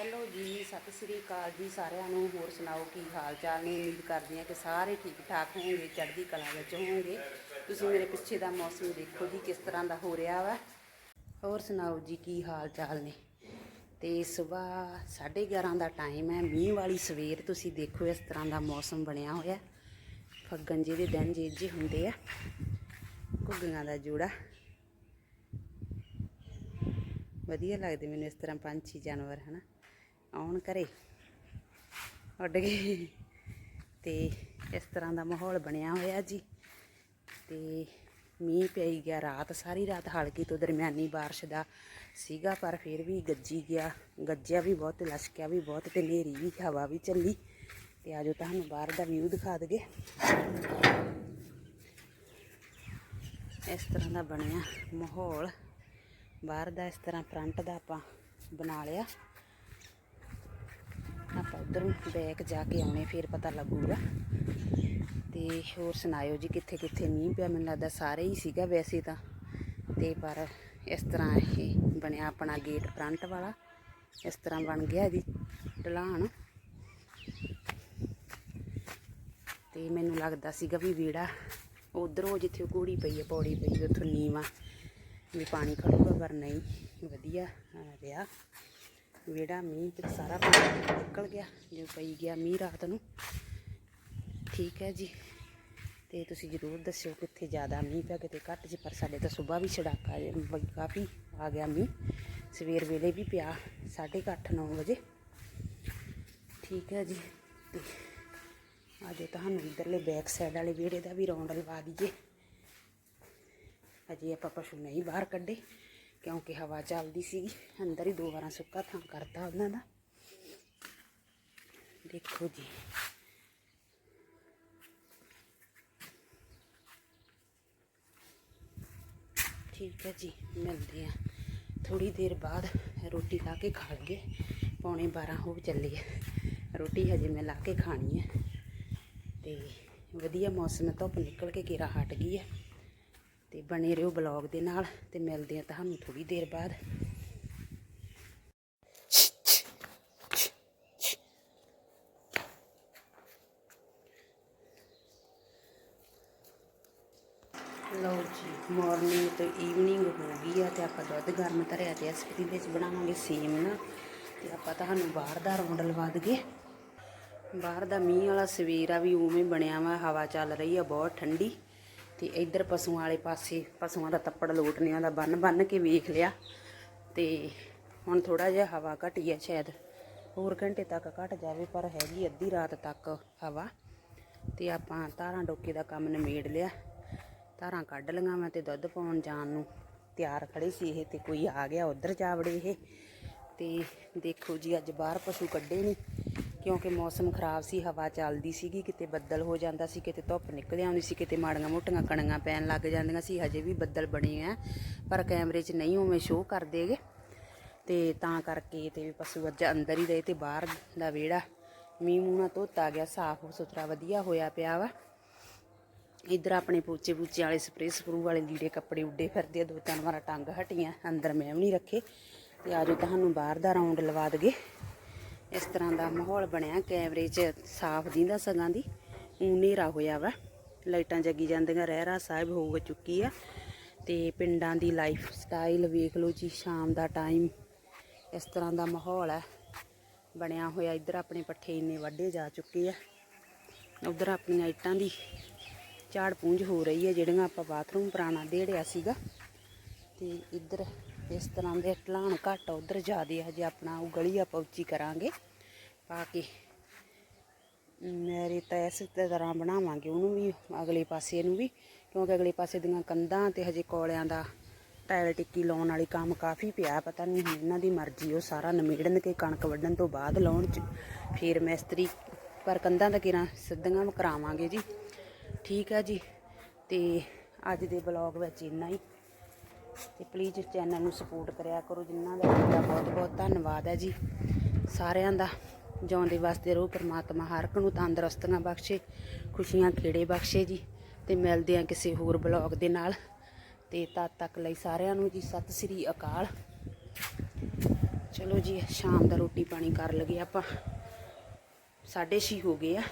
Hello ਜੀ, ਸਤਿ ਸ੍ਰੀ ਅਕਾਲ ਜੀ ਸਾਰਿਆਂ ਨੂੰ। ਹੋਰ ਸੁਣਾਓ, ਕੀ ਹਾਲ ਚਾਲ ਨੇ? ਉਮੀਦ ਕਰਦੀ ਹਾਂ ਕਿ ਸਾਰੇ ਠੀਕ ਠਾਕ ਹੋਣਗੇ ਚੜ੍ਹਦੀ ਕਲਾ ਵਿੱਚ ਹੋਣਗੇ ਤੁਸੀਂ ਮੇਰੇ ਪਿੱਛੇ ਦਾ ਮੌਸਮ ਦੇਖੋ ਜੀ, ਕਿਸ ਤਰ੍ਹਾਂ ਦਾ ਹੋ ਰਿਹਾ ਵਾ। ਹੋਰ ਸੁਣਾਓ ਜੀ, ਕੀ ਹਾਲ ਚਾਲ ਨੇ? ਤੇ ਸਵੇਰ 11:30 ਦਾ ਟਾਈਮ ਹੈ, ਮੀਂਹ ਵਾਲੀ ਸਵੇਰ ਤੁਸੀਂ ਦੇਖੋ ਇਸ ਤਰ੍ਹਾਂ ਦਾ ਮੌਸਮ ਬਣਿਆ ਹੋਇਆ। ਫੱਗਣ ਜਿਹੇ ਦੇ ਦਿਨ ਜੇ ਜੇ ਹੁੰਦੇ ਆ, ਘੁੱਗੀਆਂ ਦਾ ਜੋੜਾ। ਵਧੀਆ ਲੱਗਦੇ ਮੈਨੂੰ ਇਸ ਤਰ੍ਹਾਂ ਪੰਛੀ, ਜਾਨਵਰ, ਹਨਾ? ਆਉਣ ਘਰੇ। ਉੱਡ ਗਏ। ਤੇ ਇਸ ਤਰ੍ਹਾਂ ਦਾ ਮਾਹੌਲ ਬਣਿਆ ਹੋਇਆ ਜੀ। ਤੇ ਮੀਂਹ ਪਈ ਗਿਆ ਰਾਤ, ਸਾਰੀ ਰਾਤ ਹਲਕੀ ਤੋਂ ਦਰਮਿਆਨੀ ਬਾਰਿਸ਼ ਦਾ ਸੀਗਾ, ਪਰ ਫਿਰ ਵੀ ਗੱਜੀ ਗਿਆ। ਗੱਜਿਆ ਵੀ ਬਹੁਤ, ਲਸ਼ਕਿਆ ਵੀ ਬਹੁਤ ਤੇ ਹਨੇਰੀ ਵੀ, ਹਵਾ ਵੀ ਚੱਲੀ। ਤੇ ਆਜੋ ਤੁਹਾਨੂੰ ਬਾਹਰ ਦਾ ਵਿਊ ਦਿਖਾ ਦਗੇ ਇਸ ਤਰ੍ਹਾਂ ਦਾ ਬਣਿਆ ਮਾਹੌਲ। ਬਾਹਰ ਦਾ ਇਸ ਤਰ੍ਹਾਂ ਫਰੰਟ ਦਾ ਆਪਾਂ ਬਣਾ ਲਿਆ। ਆਪਾਂ ਉਧਰ ਬੈਕ ਜਾ ਕੇ ਆਉਣੇ ਫਿਰ ਪਤਾ ਲੱਗੂਗਾ। ਤੇ ਹੋਰ ਸੁਣਾਇਓ ਜੀ ਕਿੱਥੇ ਕਿੱਥੇ ਮੀਂਹ ਪਿਆ? ਮੈਨੂੰ ਲੱਗਦਾ ਸਾਰੇ ਹੀ ਸੀਗਾ ਵੈਸੇ ਤਾਂ। ਤੇ ਪਰ ਇਸ ਤਰ੍ਹਾਂ ਇਹ ਬਣਿਆ ਆਪਣਾ ਗੇਟ ਫਰੰਟ ਵਾਲਾ। ਇਸ ਤਰ੍ਹਾਂ ਬਣ ਗਿਆ ਜੀ ਢਲਾਣ ਤੇ ਮੈਨੂੰ ਲੱਗਦਾ ਸੀਗਾ ਵੀ ਵੀੜਾ ਉਧਰੋਂ ਜਿੱਥੇ ਉਹ ਪਈ ਹੈ ਪੌੜੀ ਪਈ ਹੈ, ਉੱਥੋਂ ਨੀਵਾਂ ਵੀ ਪਾਣੀ ਖੜੂਗਾ ਪਰ ਨਹੀਂ ਵਧੀਆ ਰਿਹਾ। ਵਿਹੜਾ, ਮੀਂਹ ਤੇ ਸਾਰਾ ਪਾਣੀ ਨਿਕਲ ਗਿਆ ਜੋ ਪਈ ਗਿਆ ਮੀਂਹ ਰਾਤ ਨੂੰ। ਠੀਕ ਹੈ ਜੀ। ਤੇ ਤੁਸੀਂ ਜ਼ਰੂਰ ਦੱਸਿਓ ਕਿੱਥੇ ਜ਼ਿਆਦਾ ਮੀਂਹ ਪਿਆ, ਕਿਤੇ ਘੱਟ ਜੀ, ਪਰ ਸਾਡੇ ਤਾਂ ਸਵੇਰ ਵੀ ਛੜਾਕਾ ਕਾਫੀ ਆ ਗਿਆ ਮੀਂਹ। ਸਵੇਰ ਵੇਲੇ ਵੀ ਪਿਆ 8:30 9 ਵਜੇ। ਠੀਕ ਹੈ ਜੀ। ਤੇ ਅੱਜ ਤੁਹਾਨੂੰ ਇਧਰਲੇ ਬੈਕ ਸਾਈਡ ਵਾਲੇ ਵਿਹੜੇ ਦਾ ਵੀ ਰੌਂਡ ਲਵਾ ਦਈਏ। ਅਜੇ ਆਪਾਂ ਪਸ਼ੂ ਨਹੀਂ ਬਾਹਰ ਕੱਢੇ। ਕਿਉਂਕਿ ਹਵਾ ਚੱਲਦੀ ਸੀਗੀ, ਅੰਦਰ ਹੀ ਦੋ ਵਾਰਾਂ ਸੁੱਕਾ ਥਾਂ ਕਰਤਾ ਉਹਨਾਂ ਦਾ। ਦੇਖੋ ਜੀ। ਠੀਕ ਹੈ ਜੀ, ਮਿਲਦੇ ਆ ਥੋੜੀ ਦੇਰ ਬਾਅਦ ਰੋਟੀ ਲਾ ਕੇ ਖਾ ਲਈਏ। ਪੌਣੇ 12 ਹੋ ਚੱਲੀ ਹੈ। ਰੋਟੀ ਹਜੇ ਮੈਂ ਲਾ ਕੇ ਖਾਣੀ ਹੈ। ਤੇ ਵਧੀਆ ਮੌਸਮ ਧੁੱਪ ਨਿਕਲ ਕੇ ਘੇਰਾ ਹਟ ਗਈ ਹੈ। ਤੇ ਬਣੇ ਰਹੋ ਬਲੌਗ ਦੇ ਨਾਲ ਤੇ ਮਿਲਦੇ ਆ ਤੁਹਾਨੂੰ ਥੋੜੀ ਦੇਰ ਬਾਅਦ। ਲਓ ਜੀ ਮਾਰਨਿੰਗ ਤੋਂ ਈਵਨਿੰਗ ਹੋ ਗਈ ਆ ਤੇ ਆਪਾਂ ਦੁੱਧ ਗਰਮ ਧਰਿਆ ਤੇ ਇਸ ਦੇ ਵਿੱਚ ਬਣਾਵਾਂਗੇ ਸੇਮ ਨਾ। ਤੇ ਆਪਾਂ ਤੁਹਾਨੂੰ ਬਾਹਰ ਦਾ ਰੌਂਡ ਲਵਾ ਦਈਏ। ਬਾਹਰ ਦਾ ਮੀਂਹ ਵਾਲਾ ਸਵੇਰਾ ਵੀ ਉਵੇਂ ਬਣਿਆ ਵਾ, ਹਵਾ ਚੱਲ ਰਹੀ ਆ, ਬਹੁਤ ਠੰਡੀ। ਤੇ ਇੱਧਰ ਪਸ਼ੂਆਂ ਵਾਲੇ ਪਾਸੇ, ਪਸ਼ੂਆਂ ਦਾ ਤੱਪੜ ਲੋਟਨੇ ਦਾ ਬੰਨ ਬੰਨ ਕੇ ਵੇਖ ਲਿਆ ਤੇ ਹੁਣ ਥੋੜਾ ਜਿਹਾ ਹਵਾ ਘਟੀ ਆ ਸ਼ਾਇਦ। ਹੋਰ ਘੰਟੇ ਤੱਕ ਘਟ ਜਾਵੇ, ਪਰ ਹੈਗੀ ਅੱਧੀ ਰਾਤ ਤੱਕ ਹਵਾ। ਤੇ ਆਪਾਂ ਧਾਰਾਂ ਡੋਕੇ ਦਾ ਕੰਮ ਨਿਮੇੜ ਲਿਆ। ਧਾਰਾਂ ਕੱਢ ਲਈਆਂ ਮੈਂ ਤੇ ਦੁੱਧ ਪਾਉਣ ਜਾਣ ਨੂੰ ਤਿਆਰ ਖੜੇ ਸੀ ਇਹ ਤੇ ਕੋਈ ਆ ਗਿਆ ਉਧਰ ਜਾ ਵੜੇ ਇਹ। ਤੇ ਦੇਖੋ ਜੀ, ਅੱਜ ਬਾਹਰ ਪਸ਼ੂ ਕੱਢੇ ਨਹੀਂ ਕਿਉਂਕਿ ਮੌਸਮ ਖਰਾਬ ਸੀ, ਹਵਾ ਚੱਲਦੀ ਸੀਗੀ, ਕਿਤੇ ਬੱਦਲ ਹੋ ਜਾਂਦਾ ਸੀ, ਕਿਤੇ ਧੁੱਪ ਨਿਕਲ ਆਉਂਦੀ ਸੀ, ਕਿਤੇ ਮਾੜੀਆਂ ਮੋਟੀਆਂ ਕਣੀਆਂ ਪੈਣ ਲੱਗ ਜਾਂਦੀਆਂ ਸੀ, ਹਜੇ ਵੀ ਬੱਦਲ ਬਣੇ ਆ, ਪਰ ਕੈਮਰੇ 'ਚ ਨਹੀਂ ਉਵੇਂ ਸ਼ੋਅ ਕਰਦੇਗੇ ਤੇ ਤਾਂ ਕਰਕੇ ਤੇ ਪਸ਼ੂ ਅੱਜ ਅੰਦਰ ਹੀ ਰਹੇ ਤੇ ਬਾਹਰ ਦਾ ਵਿਹੜਾ ਮੀਂਹ ਮੂੰਹ ਨਾਲ ਧੋਤਾ ਗਿਆ, ਸਾਫ਼ ਸੁਥਰਾ ਵਧੀਆ ਹੋਇਆ ਪਿਆ ਵਾ। ਇੱਧਰ ਆਪਣੇ ਪੋਚੇ ਪੂਚੇ ਵਾਲੇ ਸਪਰੇਅ ਸਪਰੂ ਵਾਲੇ ਲੀੜੇ ਕੱਪੜੇ ਉੱਡੇ ਫਿਰਦੇ ਆ, ਦੋ ਤਿੰਨ ਵਾਰਾਂ ਟੰਗ ਹਟੀਆਂ, ਅੰਦਰ ਮੈਂ ਵੀ ਨਹੀਂ ਰੱਖੇ। ਤੇ ਆਜੋ ਤੁਹਾਨੂੰ ਬਾਹਰ ਦਾ ਰਾਉਂਡ ਲਵਾ ਦਗੇ ਇਸ ਤਰ੍ਹਾਂ ਦਾ ਮਾਹੌਲ ਬਣਿਆ, ਕੈਮਰੇ 'ਚ ਸਾਫ਼ ਦਿੰਦਾ ਸਗਾਂ ਦੀ, ਊਂ ਹਨੇਰਾ ਹੋਇਆ ਵਾ। ਲਾਈਟਾਂ ਜੱਗੀ ਜਾਂਦੀਆਂ, ਰਹਿਰਾ ਸਾਹਿਬ ਹੋ ਚੁੱਕੀ ਆ। ਤੇ ਪਿੰਡਾਂ ਦੀ ਲਾਈਫ ਸਟਾਈਲ ਵੇਖ ਲਓ ਜੀ, ਸ਼ਾਮ ਦਾ ਟਾਈਮ। ਇਸ ਤਰ੍ਹਾਂ ਦਾ ਮਾਹੌਲ ਹੈ ਬਣਿਆ ਹੋਇਆ। ਇੱਧਰ ਆਪਣੇ ਪੱਠੇ ਇੰਨੇ ਵੱਡੇ ਜਾ ਚੁੱਕੇ ਆ। ਉਧਰ ਆਪਣੀਆਂ ਇੱਟਾਂ ਦੀ ਝਾੜ ਪੂੰਝ ਹੋ ਰਹੀ ਹੈ ਜਿਹੜੀਆਂ ਆਪਾਂ ਬਾਥਰੂਮ ਪੁਰਾਣਾ ਦੇੜਿਆ ਸੀਗਾ। ਤੇ ਇੱਧਰ ਇਸ ਤਰ੍ਹਾਂ ਦੇ ਢਲਾਣ ਘੱਟ ਉਧਰ ਜ਼ਿਆਦੇ ਹਜੇ ਆਪਣਾ ਉਹ ਗਲੀ ਆਪਾਂ ਉੱਚੀ ਕਰਾਂਗੇ। ਪਾ ਕੇ ਮੇਰੇ ਤਾਂ ਇਸ ਤਰ੍ਹਾਂ ਬਣਾਵਾਂਗੇ, ਉਹਨੂੰ ਵੀ ਅਗਲੇ ਪਾਸੇ ਨੂੰ ਵੀ, ਕਿਉਂਕਿ ਅਗਲੇ ਪਾਸੇ ਦੀਆਂ ਕੰਧਾਂ ਤੇ ਹਜੇ ਕੋਲਿਆਂ ਦਾ ਟਾਇਲ ਟਿੱਕੀ ਲਾਉਣ ਵਾਲੀ ਕੰਮ ਕਾਫੀ ਪਿਆ, ਪਤਾ ਨਹੀਂ ਹੁਣ ਇਹਨਾਂ ਦੀ ਮਰਜ਼ੀ, ਉਹ ਸਾਰਾ ਨਮੇੜਨ ਕੇ ਕਣਕ ਵੱਢਣ ਤੋਂ ਬਾਅਦ ਲਾਉਣ ਚ। ਫੇਰ ਮਿਸਤਰੀ ਪਰ ਕੰਧਾਂ ਦਾ ਕਿਰਾਂ ਸਿੱਧੀਆਂ ਕਰਾਵਾਂਗੇ ਜੀ। ਠੀਕ ਆ ਜੀ, ਤੇ ਅੱਜ ਦੇ ਬਲੌਗ ਵਿੱਚ ਇੰਨਾ ਹੀ। ਤੇ ਪਲੀਜ਼ ਚੈਨਲ ਨੂੰ ਸਪੋਰਟ ਕਰਿਆ ਕਰੋ, ਜਿਨ੍ਹਾਂ ਦਾ ਤੁਹਾਡਾ ਬਹੁਤ ਬਹੁਤ ਧੰਨਵਾਦ ਹੈ ਜੀ। ਸਾਰਿਆਂ ਦਾ ਜਿਉਂਦੇ ਵਾਸਤੇ ਰਹੋ, ਪ੍ਰਮਾਤਮਾ ਹਰ ਇੱਕ ਨੂੰ ਤੰਦਰੁਸਤੀਆਂ ਬਖਸ਼ੇ, ਖੁਸ਼ੀਆਂ ਖੇੜੇ ਬਖਸ਼ੇ ਜੀ, ਤੇ ਮਿਲਦੇ ਆ ਕਿਸੇ ਹੋਰ ਬਲੌਗ ਦੇ ਨਾਲ। ਤੇ ਤਦ ਤੱਕ ਲਈ ਸਾਰਿਆਂ ਨੂੰ ਜੀ, ਸਤਿ ਸ੍ਰੀ ਅਕਾਲ। ਚਲੋ ਜੀ, ਸ਼ਾਮ ਦਾ ਰੋਟੀ ਪਾਣੀ ਕਰ ਲਗੇ ਆਪਾਂ। 6:30 ਹੋ ਗਏ ਆ।